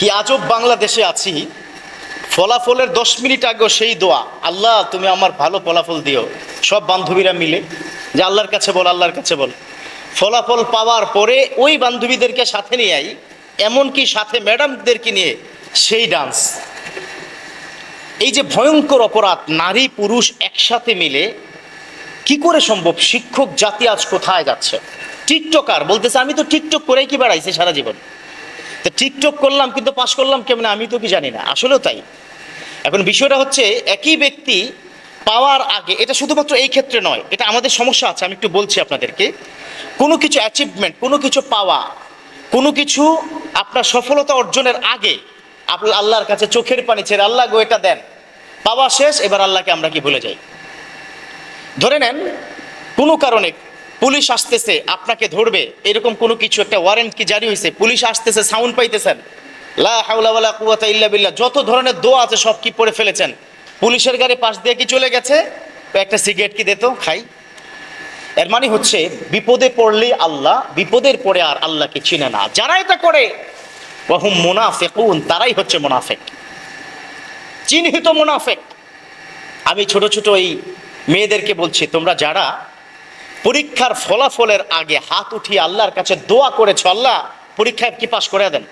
কি আজব বাংলাদেশে আছি। ফলাফলের দশ মিনিট আগেও সেই দোয়া, আল্লাহ, তুমি আমার ভালো ফলাফল দিও। সব বান্ধবীরা মিলে, যে আল্লাহর কাছে বল, আল্লাহর কাছে বল। ফলাফল পাওয়ার পরে ওই বান্ধবীদেরকে সাথে নিয়ে আই, এমনকি সাথে ম্যাডামদেরকে নিয়ে সেই ডান্স। এই যে ভয়ঙ্কর অপরাধ, নারী, পুরুষ একসাথে মিলে, কি করে সম্ভব? শিক্ষক জাতি আজ কোথায় যাচ্ছে? টিকটকার, বলতেছে, আমি তো টিকটক করেই কি বেড়াইছি সারা জীবন? তো টিকটক করলাম কিন্তু পাশ করলাম কেমন? আমি তো কি জানি না। আসলেও তাই। এখন বিষয়টা হচ্ছে, একই ব্যক্তি পাওয়ার আগে, এটা শুধুমাত্র এই ক্ষেত্রে নয়, এটা আমাদের সমস্যা আছে, আমি একটু বলছি আপনাদেরকে। কোনো কিছু অ্যাচিভমেন্ট কোনো কিছু পাওয়া, কোনো কিছু আপনার সফলতা অর্জনের আগে আপনার আল্লাহর কাছে চোখের পানি ছেড়ে, আল্লাহ গো, এটা দেন। পাওয়া শেষ, এবার আল্লাহকে আমরা কি ভুলে যাই? ধরে নেন, কোনো কারণে পুলিশ আসতেছে, আপনাকে ধরবে। এরকম কোনো কিছু একটা ওয়ারেন্ট কি জারি হয়েছে? পুলিশ আসতেছে সাউন্ড পাইতেছেন। লা ইল্লা যত ধরনের দোয়া আছে সব কি পড়ে ফেলেছেন? পুলিশের গাড়ি পাশ দিয়ে কি চলে গেছে? একটা সিগারেট কি দিত? খাই। এর মানে হচ্ছে, বিপদে পড়লে আল্লাহ, বিপদের পরে আর আল্লাহকে চিনে না। যারা এটা করে ওহুম মুনাফিকুন, তারাই হচ্ছে মুনাফিক। চিহ্নিত মুনাফিক। আমি ছোট ছোট এই মেয়েদেরকে বলছি, তোমরা যারা পরীক্ষার ফলাফলের আগে হাত উঠিয়ে আল্লাহর কাছে দোয়া করেছ, আল্লাহ, পরীক্ষায় কি পাশ করে দেন?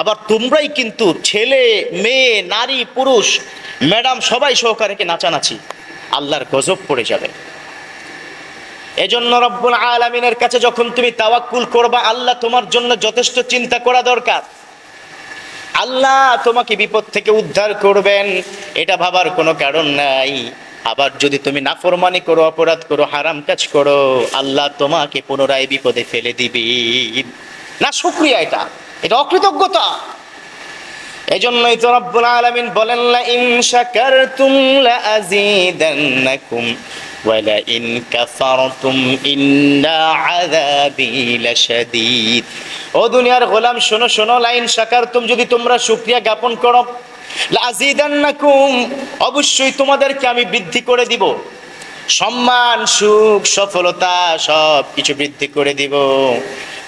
আবার তোমরাই কিন্তু ছেলে, মেয়ে, নারী, পুরুষ, ম্যাডাম, সবাই সহকারে কি নাচানাচি? আল্লাহর গজব পড়ে যাবে। এজন্য রব্বুল আলামিনের কাছে যখন তুমি তাওয়াক্কুল করবা, আল্লাহ তোমার জন্য যথেষ্ট চিন্তা করা দরকার। আল্লাহ তোমাকে বিপদ থেকে উদ্ধার করবেন, এটা ভাবার কোনো কারণ নাই। আবার যদি তুমি নাফরমানি করো, অপরাধ করো, হারাম কাজ করো, আল্লাহ তোমাকে পুনরায় বিপদে ফেলে দিবি। না, শুক্রিয়া এটা। এটা অকৃতজ্ঞতা। এজন্যই তো রব্বুল আলামিন বলেন লা ইন শাকারতুম লা আযীদান্নাকুম ওয়া লা ইন কাফারতুম ইন্না আযাবি লাশাদীদ। ও দুনিয়ার গোলাম, শোনো শোনো, লাইন শাকারতুম, যদি তোমরা শুকরিয়া জ্ঞাপন করো লা আযীদান্নাকুম অবশ্যই তোমাদেরকে আমি বৃদ্ধি করে দিব। সম্মান, সুখ, সফলতা সব কিছু বৃদ্ধি করে দিব।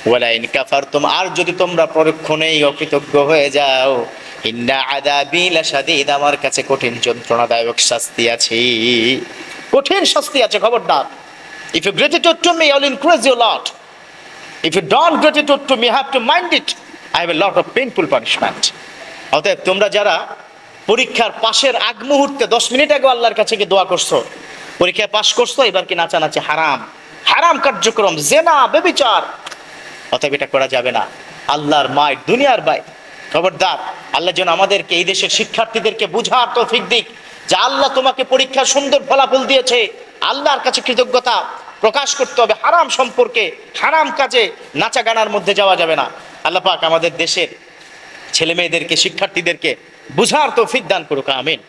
ওয়ালাইন কাফারতুম, আর যদি তোমরা পরক্ষণেই অকৃতজ্ঞ হয়ে যাও, ইন্না আদাবি লাশাদীদ, আমার কাছে কঠিন যন্ত্রণাদায়ক শাস্তি আছে। কঠিন শাস্তি আছে, খবরদার। If you gratitude to me I'll increase your lot. If you don't gratitude to me have to mind it. I have a lot of painful punishment. অতএব তোমরা যারা পরীক্ষার পাশের আগ মুহূর্তে দশ মিনিট আগে আল্লাহর কাছে গিয়ে দোয়া করছ, পরীক্ষায় পাশ করছ, এবার কি নাচানাচি? হারাম। হারাম কার্যক্রম, জেনা, বেবিচার। অতএব এটা করা যাবে না। আল্লাহর মায় দুনিয়ার বাই। খবরদার, আল্লাহ যেন আমাদেরকে, এই দেশের শিক্ষার্থীদেরকে বুঝার তৌফিক দিক। যে আল্লাহ তোমাকে পরীক্ষা সুন্দর ফলাফল দিয়েছে, আল্লাহর কাছে কৃতজ্ঞতা প্রকাশ করতে হবে হারাম সম্পর্কে। হারাম কাজে নাচা গানার মধ্যে যাওয়া যাবে না। আল্লাহ পাক আমাদের দেশের ছেলে মেয়েদেরকে শিক্ষার্থীদেরকে বুঝার তৌফিক দান করুক আমিন।